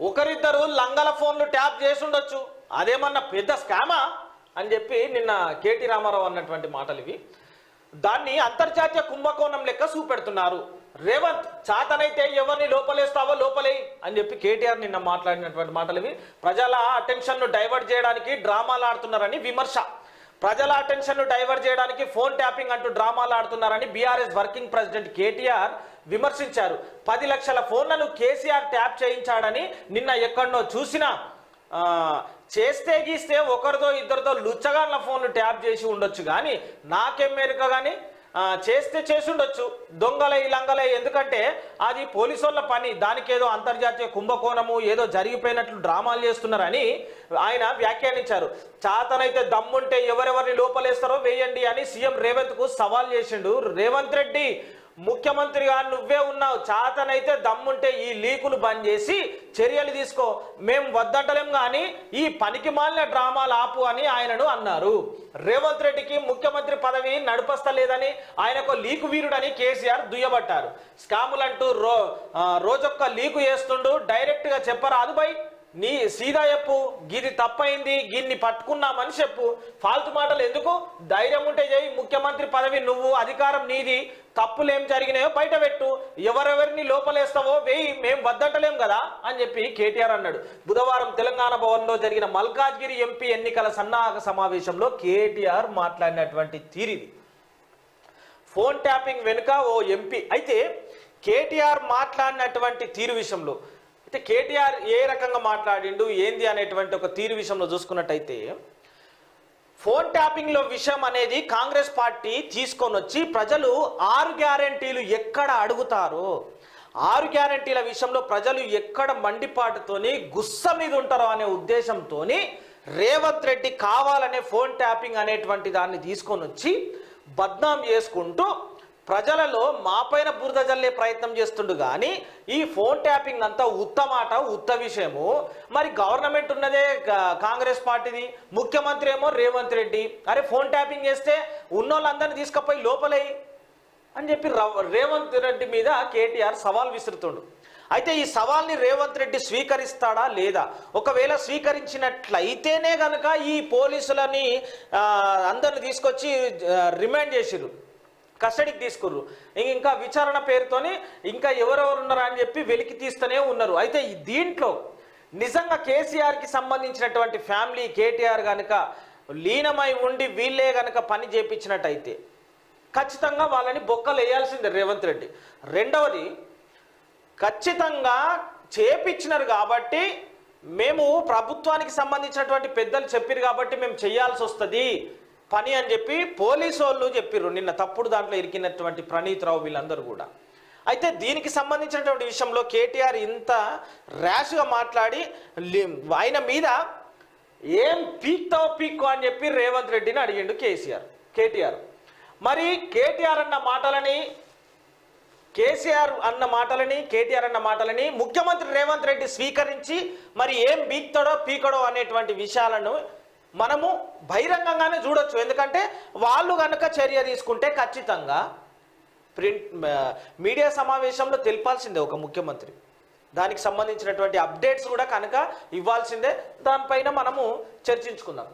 ఒకరిద్దరు లంగల ఫోన్లు ట్యాప్ చేసి ఉండొచ్చు. అదేమన్నా పెద్ద స్కామా? అని చెప్పి నిన్న కేటీ రామారావు అన్నటువంటి మాటలు ఇవి. దాన్ని అంతర్జాతీయ కుంభకోణం లెక్క చూపెడుతున్నారు. రేవంత్ చాతనైతే ఎవరిని లోపలేస్తావో లోపలే అని చెప్పి కేటీఆర్ నిన్న మాట్లాడినటువంటి మాటలు ఇవి. ప్రజల అటెన్షన్ను డైవర్ట్ చేయడానికి డ్రామాలు ఆడుతున్నారని విమర్శ. ప్రజల అటెన్షన్ను డైవర్ట్ చేయడానికి ఫోన్ ట్యాపింగ్ అంటూ డ్రామాలు ఆడుతున్నారని బీఆర్ఎస్ వర్కింగ్ ప్రెసిడెంట్ కేటీఆర్ విమర్శించారు. పది లక్షల ఫోన్లను కేసీఆర్ ట్యాప్ చేయించాడని నిన్న ఎక్కడనో చూసినా చేస్తే గీస్తే ఒకరితో ఇద్దరితో లుచ్చగాళ్ళ ఫోన్లు ట్యాప్ చేసి ఉండొచ్చు. కానీ నాకేం మేరకు కానీ చేస్తే చేసుండొచ్చు. దొంగలై లంగలై ఎందుకంటే అది పోలీసు వాళ్ళ పని. దానికి ఏదో అంతర్జాతీయ కుంభకోణము ఏదో జరిగిపోయినట్లు డ్రామాలు చేస్తున్నారని ఆయన వ్యాఖ్యానించారు. చాతనైతే దమ్ముంటే ఎవరెవరిని లోపలేస్తారో వేయండి అని సీఎం రేవంత్కు సవాల్ చేసిండు. రేవంత్ రెడ్డి ముఖ్యమంత్రిగా నువ్వే ఉన్నావు చాతనైతే దమ్ముంటే ఈ లీకులు బంద్ చేసి చర్యలు తీసుకో. మేము వద్దంటలేం కానీ ఈ పనికి మాలిన డ్రామాలు ఆపు అని ఆయనను అన్నారు. రేవంత్ రెడ్డికి ముఖ్యమంత్రి పదవి నడిపస్తలేదని ఆయనకు లీకు వీరుడని కేసీఆర్ దుయ్యబట్టారు. స్కాములంటూ రో రోజొక్క లీకు చేస్తుండు డైరెక్ట్గా చెప్పరాదు బై. నీ సీదా చెప్పు గిది తప్పైంది గిన్ని పట్టుకున్నామని చెప్పు. ఫాల్తు మాటలు ఎందుకు? ధైర్యం ఉంటే చేయి ముఖ్యమంత్రి పదవి నువ్వు అధికారం నీది. తప్పులు ఏం జరిగినాయో బయట పెట్టు. ఎవరెవరిని లోపలేస్తావో వేయి మేము వద్దంటలేం కదా అని చెప్పి కేటీఆర్ అన్నాడు. బుధవారం తెలంగాణ భవన్లో జరిగిన మల్కాజ్గిరి ఎంపీ ఎన్నికల సన్నాహక సమావేశంలో కేటీఆర్ మాట్లాడినటువంటి తీరిది. ఫోన్ ట్యాపింగ్ వెనుక ఓ ఎంపీ. అయితే కేటీఆర్ మాట్లాడినటువంటి తీరు విషయంలో అయితే కేటీఆర్ ఏ రకంగా మాట్లాడిండు ఏంది అనేటువంటి ఒక తీరు విషయంలో చూసుకున్నట్టయితే ఫోన్ ట్యాపింగ్లో విషయం అనేది కాంగ్రెస్ పార్టీ తీసుకొని వచ్చి ప్రజలు ఆరు గ్యారంటీలు ఎక్కడ అడుగుతారో? ఆరు గ్యారంటీల విషయంలో ప్రజలు ఎక్కడ మండిపాటుతోని గుస్స మీద ఉంటారో అనే ఉద్దేశంతోని రేవంత్ రెడ్డి కావాలనే ఫోన్ ట్యాపింగ్ అనేటువంటి దాన్ని తీసుకొని వచ్చి బద్నాం చేసుకుంటూ ప్రజలలో మాపైన బురద జల్లే ప్రయత్నం చేస్తుండు కానీ ఈ ఫోన్ ట్యాపింగ్ అంతా ఉత్తమాట ఉత్త విషయము. మరి గవర్నమెంట్ ఉన్నదే కాంగ్రెస్ పార్టీది. ముఖ్యమంత్రి ఏమో రేవంత్ రెడ్డి. అరే ఫోన్ ట్యాపింగ్ చేస్తే ఉన్నోళ్ళందరినీ తీసుకుపోయి లోపలై అని చెప్పి రేవంత్ రెడ్డి మీద కేటీఆర్ సవాల్ విసురుతుండు. అయితే ఈ సవాల్ని రేవంత్ రెడ్డి స్వీకరిస్తాడా లేదా? ఒకవేళ స్వీకరించినట్లయితేనే కనుక ఈ పోలీసులని అందరిని తీసుకొచ్చి రిమాండ్ చేసిరు కస్టడీకి తీసుకుర్రు. ఇంక- ఇంకా విచారణ పేరుతోని ఇంకా ఎవరెవరు ఉన్నారా అని చెప్పి వెలికి తీస్తూనే ఉన్నారు. అయితే దీంట్లో నిజంగా కేసీఆర్కి సంబంధించినటువంటి ఫ్యామిలీ కేటీఆర్ కనుక లీనమై ఉండి వీళ్ళే కనుక పని చేపించినట్టయితే ఖచ్చితంగా వాళ్ళని బొక్కలు వేయాల్సిందే రేవంత్ రెడ్డి. రెండవది ఖచ్చితంగా చేపించినారు కాబట్టి మేము ప్రభుత్వానికి సంబంధించినటువంటి పెద్దలు చెప్పారు కాబట్టి మేము చేయాల్సి వస్తుంది పని అని చెప్పి పోలీసు వాళ్ళు చెప్పిర్రు. నిన్న తప్పుడు దాంట్లో ఇరికినటువంటి ప్రణీత్ రావు వీళ్ళందరూ కూడా. అయితే దీనికి సంబంధించినటువంటి విషయంలో కేటీఆర్ ఇంత ర్యాష్గా మాట్లాడి ఆయన మీద ఏం పీక్తో పీక్కో అని చెప్పి రేవంత్ రెడ్డిని అడిగిండు కేసీఆర్ కేటీఆర్. మరి కేటీఆర్ అన్న మాటలని కేసీఆర్ అన్న మాటలని కేటీఆర్ అన్న మాటలని ముఖ్యమంత్రి రేవంత్ రెడ్డి స్వీకరించి మరి ఏం బీక్తాడో పీకడో అనేటువంటి విషయాలను మనము బహిరంగంగానే చూడొచ్చు. ఎందుకంటే వాళ్ళు కనుక చర్య తీసుకుంటే ఖచ్చితంగా ప్రింట్ మీడియా సమావేశంలో తెలిపాల్సిందే ఒక ముఖ్యమంత్రి. దానికి సంబంధించినటువంటి అప్డేట్స్ కూడా కనుక ఇవ్వాల్సిందే. దానిపైన మనము చర్చించుకుందాం.